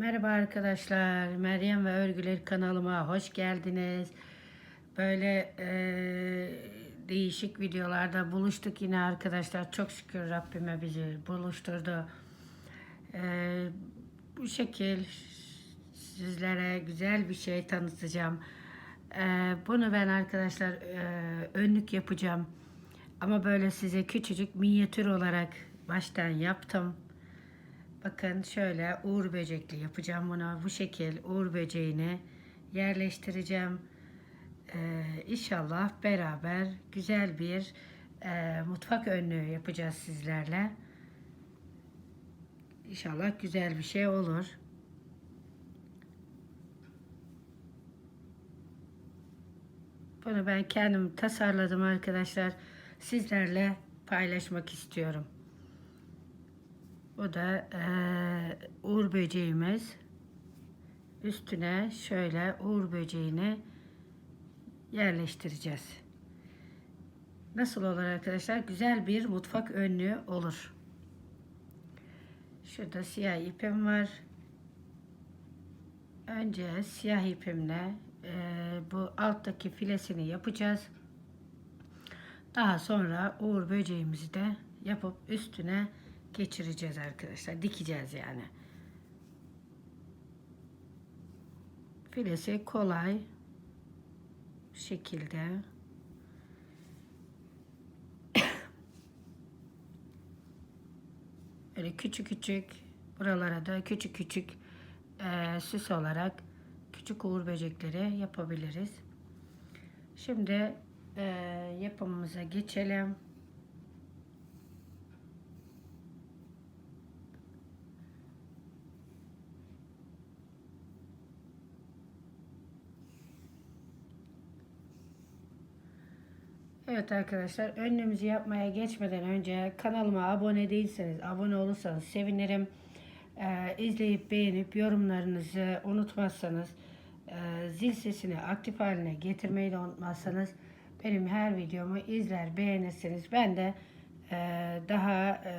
Merhaba arkadaşlar. Meryem ve Örgüler kanalıma hoş geldiniz. Böyle eee, değişik videolarda buluştuk yine arkadaşlar. Çok şükür Rabbime bizi buluşturdu. Eee, bu şekil sizlere güzel bir şey tanıtacağım. Eee, bunu ben arkadaşlar eee, önlük yapacağım. Ama böyle size küçücük minyatür olarak baştan yaptım. Bakın şöyle uğur böcekli yapacağım bunu. Bu şekil uğur böceğini yerleştireceğim. Ee, inşallah beraber güzel bir e, mutfak önlüğü yapacağız sizlerle. İnşallah güzel bir şey olur. Bunu ben kendim tasarladım arkadaşlar. Sizlerle paylaşmak istiyorum. Bu da eee uğur böceğimiz. Üstüne şöyle uğur böceğini yerleştireceğiz. Nasıl olur arkadaşlar? Güzel bir mutfak önlüğü olur. Şurada siyah ipim var. Önce siyah ipimle eee, bu alttaki filesini yapacağız. Daha sonra uğur böceğimizi de yapıp üstüne geçireceğiz arkadaşlar. Dikeceğiz yani. Filesi kolay şekilde. Böyle küçük küçük buralara da küçük küçük eee, süs olarak küçük uğur böcekleri yapabiliriz. Şimdi eee, yapımımıza geçelim. Evet arkadaşlar önlüğümüzü yapmaya geçmeden önce kanalıma abone değilseniz abone olursanız sevinirim. Ee, izleyip beğenip yorumlarınızı unutmazsanız e, zil sesini aktif haline getirmeyi de unutmazsanız benim her videomu izler beğenirsiniz. Ben de e, daha e,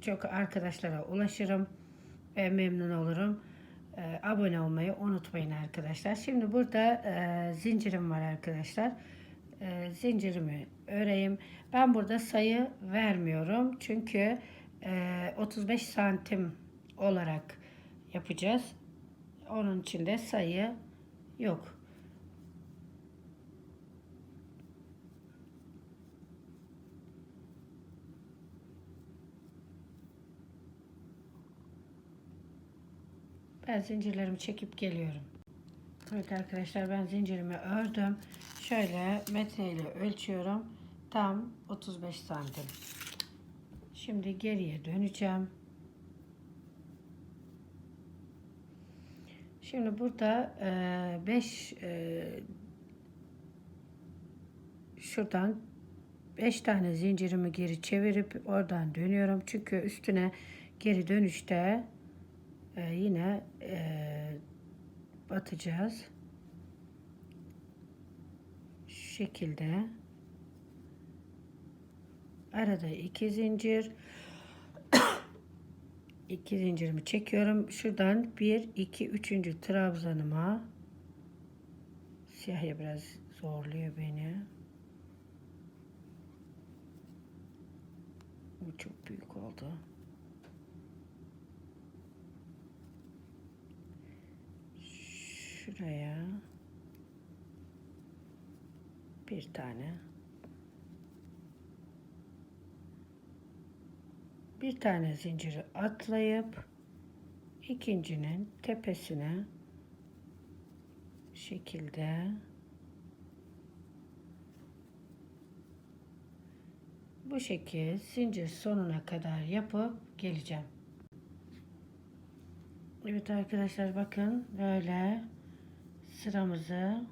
çok arkadaşlara ulaşırım ve memnun olurum. E, abone olmayı unutmayın arkadaşlar. Şimdi burada e, zincirim var arkadaşlar. E, zincirimi öreyim. Ben burada sayı vermiyorum. Çünkü e, 35 santim olarak yapacağız. Onun için de sayı yok. Ben zincirlerimi çekip geliyorum. Evet arkadaşlar ben zincirimi ördüm. Şöyle metreyle ölçüyorum. Tam 35 santim. Şimdi geriye döneceğim. Şimdi burada 5 şuradan 5 tane zincirimi geri çevirip oradan dönüyorum. Çünkü üstüne geri dönüşte e, yine e, batacağız. Şu şekilde. Arada iki zincir. iki zincirimi çekiyorum. Şuradan bir, iki, üçüncü trabzanıma siyahya biraz zorluyor beni. Bu çok büyük oldu. Şuraya bir tane bir tane zinciri atlayıp ikincinin tepesine şekilde bu şekil zincir sonuna kadar yapıp geleceğim. Evet arkadaşlar bakın böyle sıramızı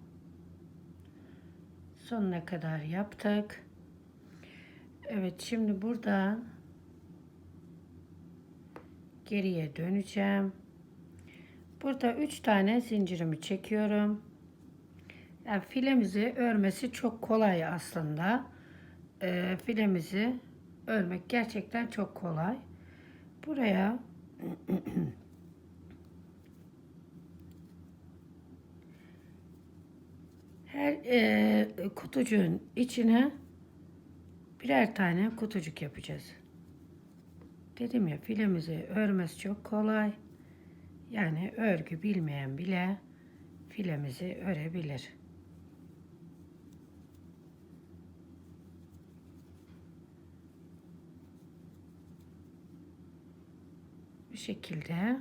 sonuna kadar yaptık. Evet şimdi buradan geriye döneceğim. Burada üç tane zincirimi çekiyorum. Yani filemizi örmesi çok kolay aslında. Ee, filemizi örmek gerçekten çok kolay. Buraya Her e, kutucuğun içine birer tane kutucuk yapacağız. Dedim ya filemizi örmesi çok kolay. Yani örgü bilmeyen bile filemizi örebilir. Bu şekilde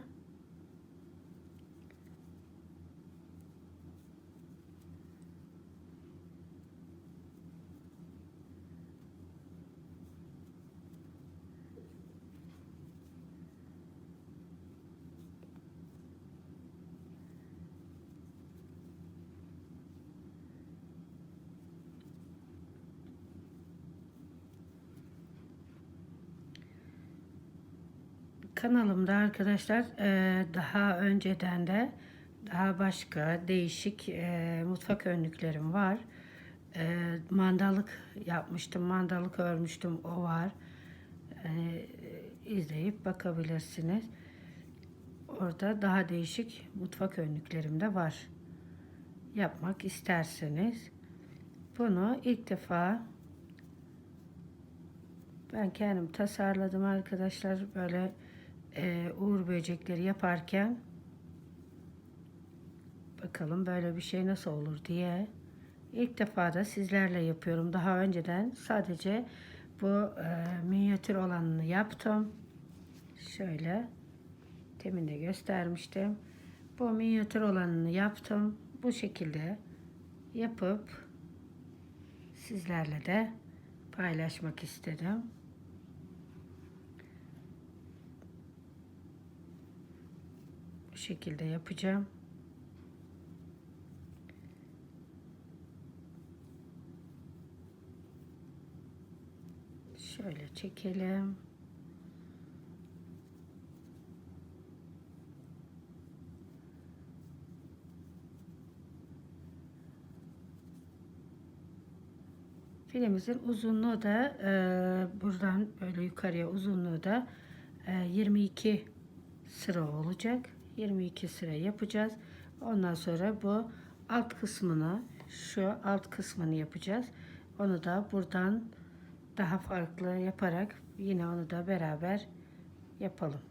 kanalımda arkadaşlar e, daha önceden de daha başka değişik e, mutfak önlüklerim var. E, mandallık yapmıştım, mandallık örmüştüm o var. İzleyip bakabilirsiniz. Orada daha değişik mutfak önlüklerim de var. Yapmak isterseniz. Bunu ilk defa ben kendim tasarladım arkadaşlar. Böyle e, uğur böcekleri yaparken bakalım böyle bir şey nasıl olur diye ilk defa da sizlerle yapıyorum. Daha önceden sadece bu e, minyatür olanını yaptım. Şöyle temin de göstermiştim. Bu minyatür olanını yaptım. Bu şekilde yapıp sizlerle de paylaşmak istedim. Şekilde yapacağım. Şöyle çekelim. Filemizin uzunluğu da e, buradan böyle yukarıya uzunluğu da e, 22 sıra olacak. 22 sıra yapacağız. Ondan sonra bu alt kısmını şu alt kısmını yapacağız. Onu da buradan daha farklı yaparak yine onu da beraber yapalım.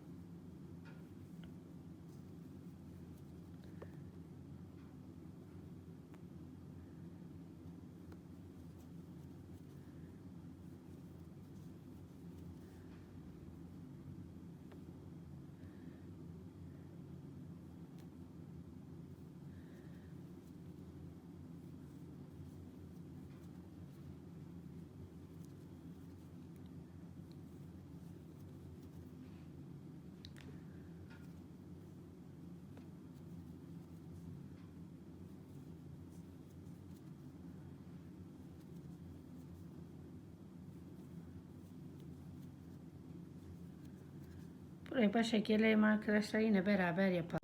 Buraya başa geleyim arkadaşlar. Yine beraber yapalım.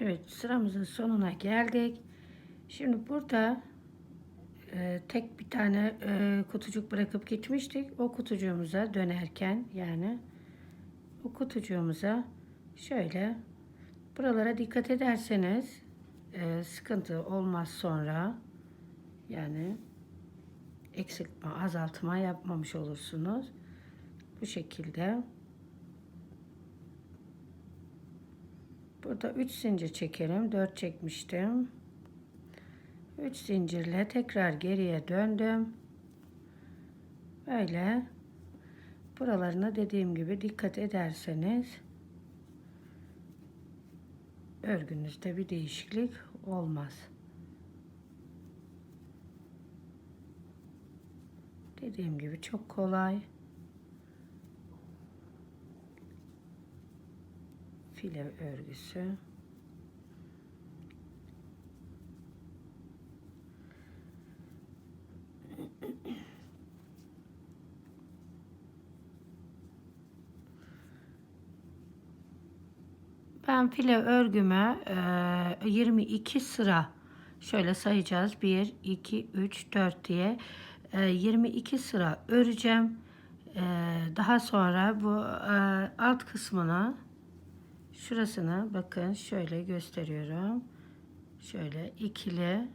Evet sıramızın sonuna geldik. Şimdi burada e, tek bir tane e, kutucuk bırakıp gitmiştik. O kutucuğumuza dönerken yani o kutucuğumuza şöyle buralara dikkat ederseniz e, sıkıntı olmaz sonra yani eksiltme azaltma yapmamış olursunuz. Bu şekilde Burada 3 zincir çekelim. 4 çekmiştim. 3 zincirle tekrar geriye döndüm. Böyle buralarına dediğim gibi dikkat ederseniz örgünüzde bir değişiklik olmaz. Dediğim gibi çok kolay. File örgüsü. Ben file örgüme e, 22 sıra şöyle sayacağız. 1, 2, 3, 4 diye e, 22 sıra öreceğim. E, daha sonra bu e, alt kısmına Şurasını bakın şöyle gösteriyorum. Şöyle ikili.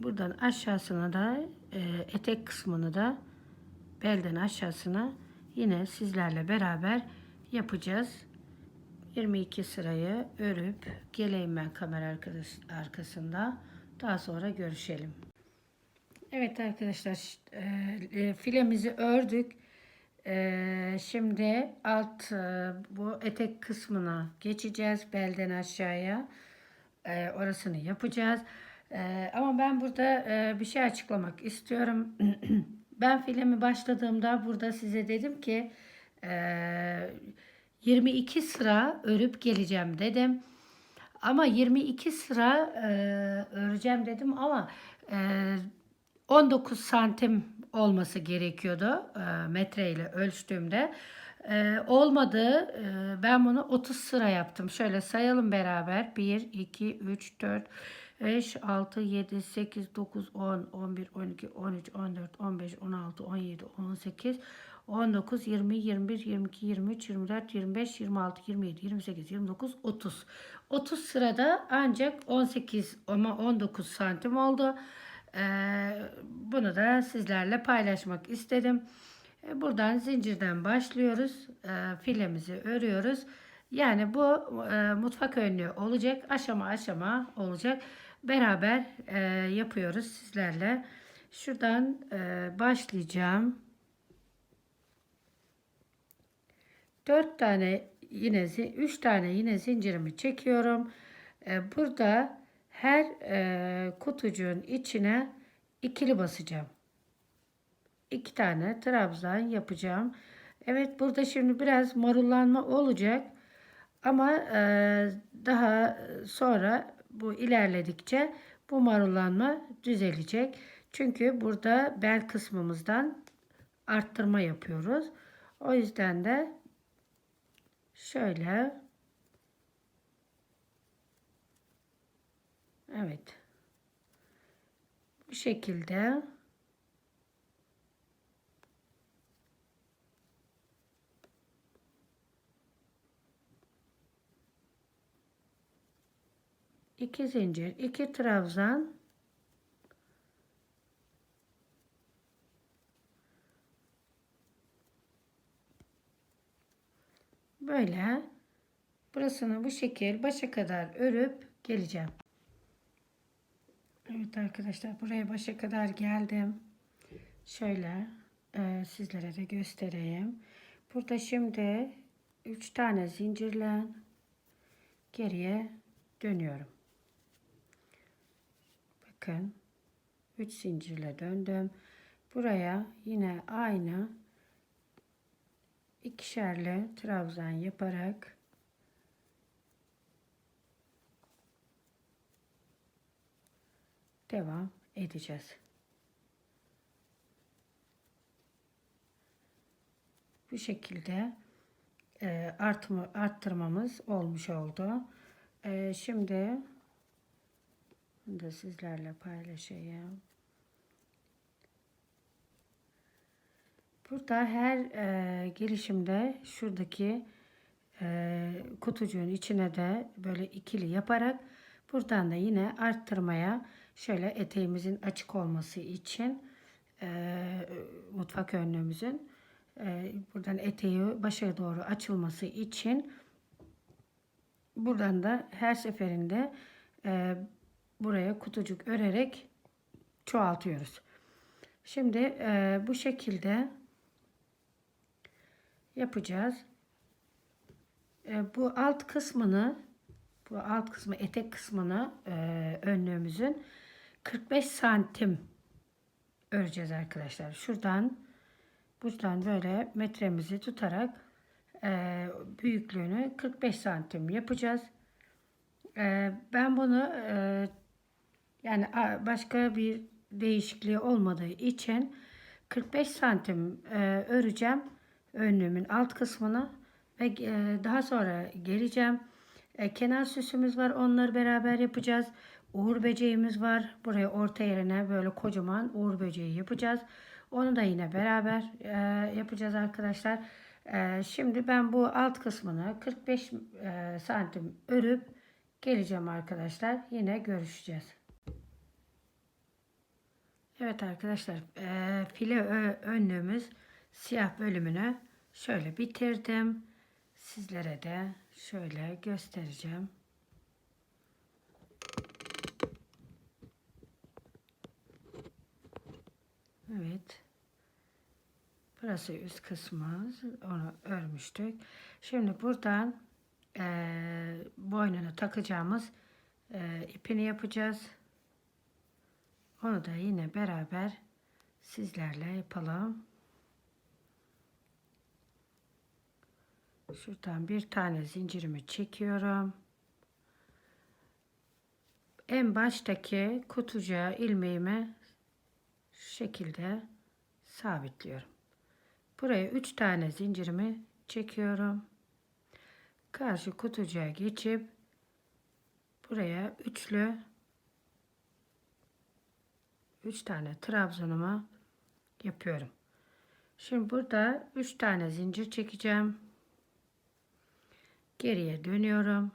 Buradan aşağısına da e, etek kısmını da belden aşağısına yine sizlerle beraber yapacağız. 22 sırayı örüp geleyim ben kamera arkasında. Daha sonra görüşelim. Evet arkadaşlar e, e, filemizi ördük. E, şimdi alt e, bu etek kısmına geçeceğiz belden aşağıya. E, orasını yapacağız. E, ama ben burada e, bir şey açıklamak istiyorum. ben filmi başladığımda burada size dedim ki e, 22 sıra örüp geleceğim dedim. Ama 22 sıra e, öreceğim dedim ama e, 19 santim olması gerekiyordu e, metreyle ölçtüğümde. E, olmadı. E, ben bunu 30 sıra yaptım. Şöyle sayalım beraber. 1, 2, 3, 4, 5, 6, 7, 8, 9, 10, 11, 12, 13, 14, 15, 16, 17, 18, 19, 20, 21, 22, 23, 24, 25, 26, 27, 28, 29, 30. 30 sırada ancak 18 ama 19 santim oldu. Ee, bunu da sizlerle paylaşmak istedim. Ee, Buradan zincirden başlıyoruz. Ee, filemizi örüyoruz. Yani bu e, mutfak önlüğü olacak. Aşama aşama olacak. Beraber e, yapıyoruz sizlerle. Şuradan e, başlayacağım. 4 tane yine 3 tane yine zincirimi çekiyorum. Burada her e, kutucuğun içine ikili basacağım. İki tane trabzan yapacağım. Evet burada şimdi biraz marullanma olacak. Ama e, daha sonra bu ilerledikçe bu marullanma düzelecek. Çünkü burada bel kısmımızdan arttırma yapıyoruz. O yüzden de şöyle Evet. Bu şekilde iki zincir, iki trabzan böyle burasını bu şekil başa kadar örüp geleceğim. Evet arkadaşlar buraya başa kadar geldim. Şöyle e, sizlere de göstereyim. Burada şimdi 3 tane zincirle geriye dönüyorum. Bakın 3 zincirle döndüm. Buraya yine aynı ikişerli trabzan yaparak devam edeceğiz. Bu şekilde e, artma, arttırmamız olmuş oldu. E, şimdi bunu da sizlerle paylaşayım. Burada her e, gelişimde şuradaki e, kutucuğun içine de böyle ikili yaparak buradan da yine arttırmaya şöyle eteğimizin açık olması için e, mutfak önlüğümüzün e, buradan eteği başa doğru açılması için buradan da her seferinde e, buraya kutucuk örerek çoğaltıyoruz. Şimdi e, bu şekilde yapacağız. E, bu alt kısmını bu alt kısmı etek kısmını e, önlüğümüzün 45 santim öreceğiz arkadaşlar. Şuradan buradan böyle metremizi tutarak e, büyüklüğünü 45 santim yapacağız. E, ben bunu e, yani başka bir değişikliği olmadığı için 45 santim e, öreceğim önlüğümün alt kısmını ve e, daha sonra geleceğim. E, kenar süsümüz var. Onları beraber yapacağız. Uğur böceğimiz var. Buraya orta yerine böyle kocaman uğur böceği yapacağız. Onu da yine beraber e, yapacağız arkadaşlar. E, şimdi ben bu alt kısmını 45 e, santim örüp geleceğim arkadaşlar. Yine görüşeceğiz. Evet arkadaşlar eee, file önlüğümüz siyah bölümünü şöyle bitirdim. Sizlere de şöyle göstereceğim. Evet. Burası üst kısmı. Onu örmüştük. Şimdi buradan eee boynuna takacağımız eee, ipini yapacağız. Onu da yine beraber sizlerle yapalım. Şuradan bir tane zincirimi çekiyorum. En baştaki kutucuğa ilmeğimi şu şekilde sabitliyorum. Buraya 3 tane zincirimi çekiyorum. Karşı kutucuğa geçip buraya üçlü 3 tane trabzanımı yapıyorum. Şimdi burada 3 tane zincir çekeceğim. Geriye dönüyorum.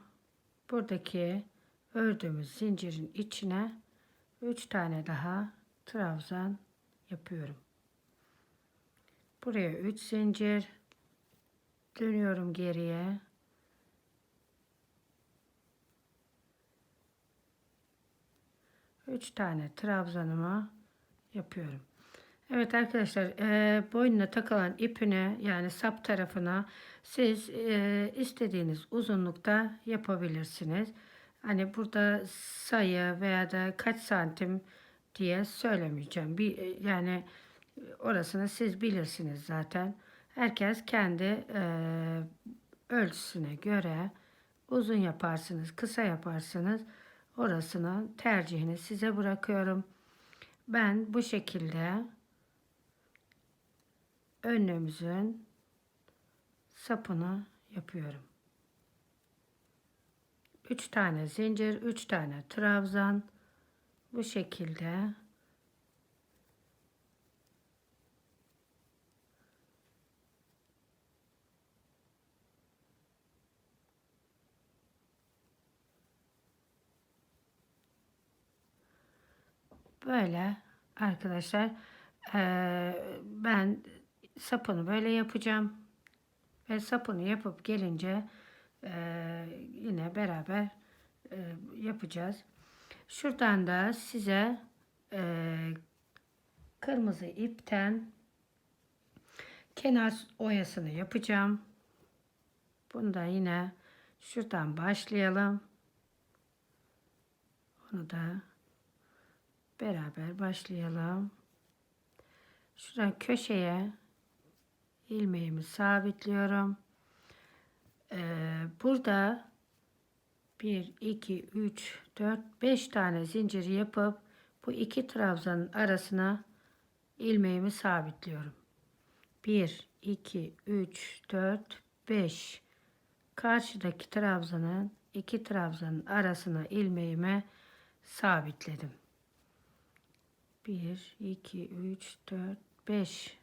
Buradaki ördüğümüz zincirin içine 3 tane daha trabzan yapıyorum. Buraya 3 zincir dönüyorum geriye. Üç tane trabzanımı yapıyorum. Evet arkadaşlar e, boynuna takılan ipine yani sap tarafına siz e, istediğiniz uzunlukta yapabilirsiniz. Hani burada sayı veya da kaç santim diye söylemeyeceğim. Bir, e, yani orasını siz bilirsiniz zaten. Herkes kendi e, ölçüsüne göre uzun yaparsınız, kısa yaparsınız. Orasının tercihini size bırakıyorum. Ben bu şekilde önlüğümüzün sapını yapıyorum. 3 tane zincir, 3 tane trabzan bu şekilde Böyle arkadaşlar eee, ben sapını böyle yapacağım ve sapını yapıp gelince eee, yine beraber eee, yapacağız. Şuradan da size eee, kırmızı ipten kenar oyasını yapacağım. Bunu da yine şuradan başlayalım. Onu da beraber başlayalım. Şuradan köşeye ilmeğimi sabitliyorum. Ee, burada 1, 2, 3, 4, 5 tane zincir yapıp bu iki trabzanın arasına ilmeğimi sabitliyorum. 1, 2, 3, 4, 5. Karşıdaki trabzanın iki trabzanın arasına ilmeğimi sabitledim. 1, 2, 3, 4, 5.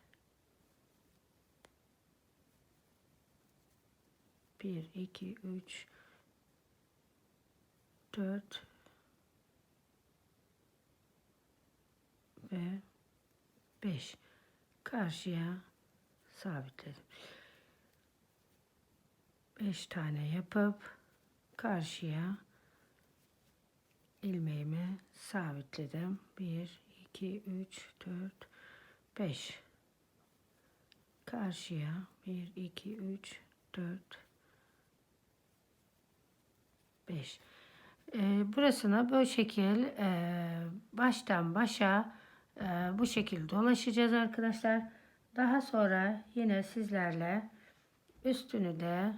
1, 2, 3, 4 ve 5. Karşıya sabitledim. 5 tane yapıp karşıya ilmeğimi sabitledim. 1, 2, 3, 4, 5. Karşıya 1, 2, 3, 4, 5. Ee, burasına bu şekil e, baştan başa e, bu şekilde dolaşacağız arkadaşlar. Daha sonra yine sizlerle üstünü de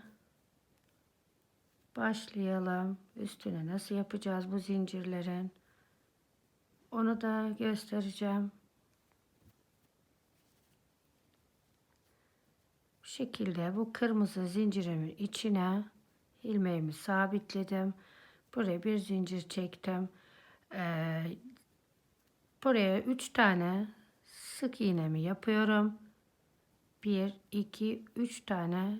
başlayalım. Üstüne nasıl yapacağız bu zincirlerin? Onu da göstereceğim. Bu şekilde bu kırmızı zincirimin içine ilmeğimi sabitledim. Buraya bir zincir çektim. Ee, buraya üç tane sık iğnemi yapıyorum. Bir, iki, üç tane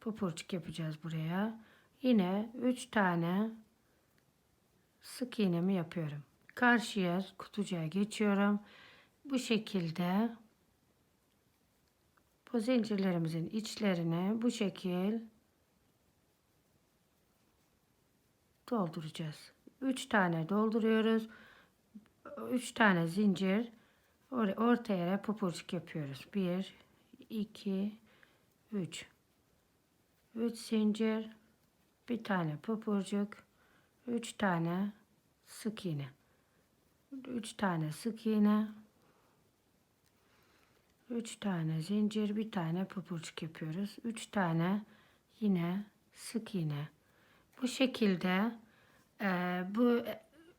pupurcuk yapacağız buraya. Yine üç tane sık iğnemi yapıyorum. karşıya kutucuğa geçiyorum. Bu şekilde bu zincirlerimizin içlerine bu şekil dolduracağız. 3 tane dolduruyoruz. 3 tane zincir or- orta yere pupurcuk yapıyoruz. 1 2 3 3 zincir bir tane pupurcuk 3 tane sık iğne 3 tane sık iğne 3 tane zincir bir tane pupurcuk yapıyoruz 3 tane yine sık iğne bu şekilde e, bu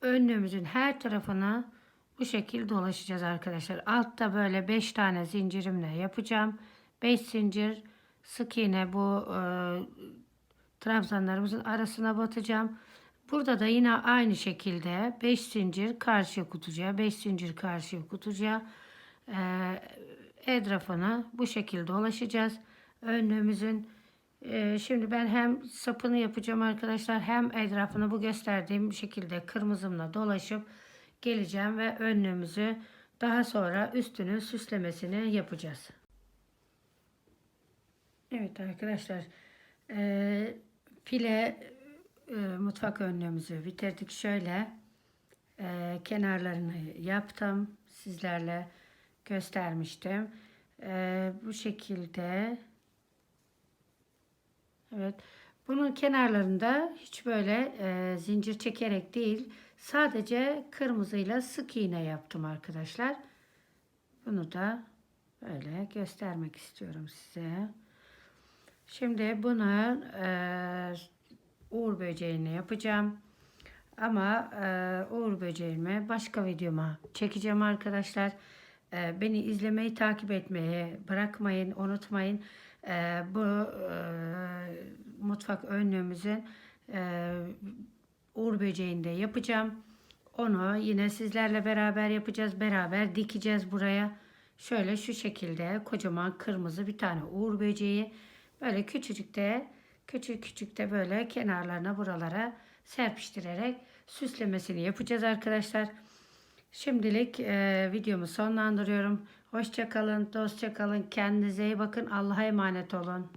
önlüğümüzün her tarafına bu şekilde dolaşacağız arkadaşlar altta böyle 5 tane zincirimle yapacağım 5 zincir sık iğne bu e, trabzanlarımızın arasına batacağım. Burada da yine aynı şekilde 5 zincir karşı kutucuğa, 5 zincir karşı kutucuğa e, etrafına bu şekilde dolaşacağız. Önlüğümüzün e, şimdi ben hem sapını yapacağım arkadaşlar hem etrafını bu gösterdiğim şekilde kırmızımla dolaşıp geleceğim ve önlüğümüzü daha sonra üstünün süslemesini yapacağız. Evet arkadaşlar e, file e, mutfak önlüğümüzü bitirdik. Şöyle e, kenarlarını yaptım. Sizlerle göstermiştim. E, bu şekilde evet bunun kenarlarında hiç böyle e, zincir çekerek değil sadece kırmızıyla sık iğne yaptım arkadaşlar. Bunu da böyle göstermek istiyorum size. Şimdi bunu e, uğur böceğini yapacağım. Ama e, uğur böceğimi başka videoma çekeceğim arkadaşlar. E, beni izlemeyi, takip etmeyi bırakmayın, unutmayın. E, bu e, mutfak önlüğümüzün e, uğur böceğini de yapacağım. Onu yine sizlerle beraber yapacağız. Beraber dikeceğiz buraya. Şöyle şu şekilde kocaman kırmızı bir tane uğur böceği. Böyle küçücük de küçük küçük de böyle kenarlarına buralara serpiştirerek süslemesini yapacağız arkadaşlar. Şimdilik e, videomu sonlandırıyorum. Hoşça kalın, dostça kalın. Kendinize iyi bakın. Allah'a emanet olun.